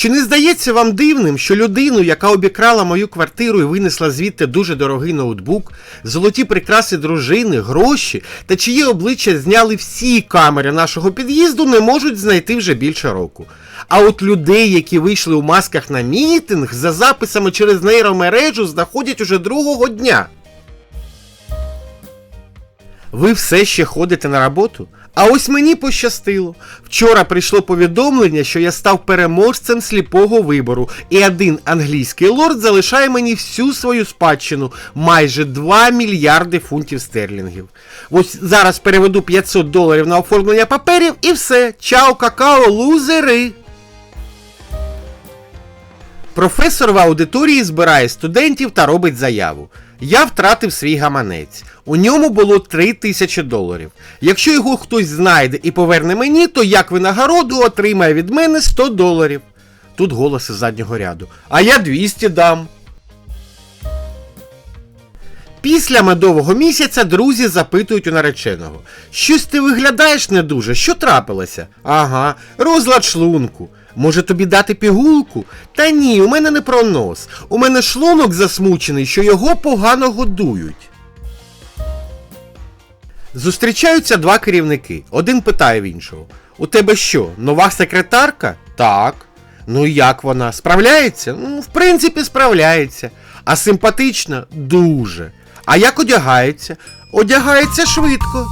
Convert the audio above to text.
Чи не здається вам дивним, що людину, яка обікрала мою квартиру і винесла звідти дуже дорогий ноутбук, золоті прикраси дружини, гроші та чиї обличчя зняли всі камери нашого під'їзду, не можуть знайти вже більше року? А от людей, які вийшли у масках на мітинг, за записами через нейромережу знаходять уже другого дня. Ви все ще ходите на роботу? А ось мені пощастило. Вчора прийшло повідомлення, що я став переможцем сліпого вибору, і один англійський лорд залишає мені всю свою спадщину майже 2 мільярди фунтів стерлінгів. Ось зараз переведу 500 доларів на оформлення паперів і все. Чао, какао, лузери! Професор в аудиторії збирає студентів та робить заяву. Я втратив свій гаманець. У ньому було 3 тисячі доларів. Якщо його хтось знайде і поверне мені, то як винагороду отримає від мене 100 доларів. Тут голос заднього ряду. А я 200 дам. Після медового місяця друзі запитують у нареченого: Щось ти виглядаєш не дуже, що трапилося? Ага, розлад шлунку. Може тобі дати пігулку? Та ні, у мене не пронос. У мене шлунок засмучений, що його погано годують. Зустрічаються два керівники. Один питає в іншого: У тебе що, нова секретарка? Так. Ну і як вона? Справляється? Ну, в принципі, справляється. А симпатична? Дуже. А як одягається? Одягається швидко.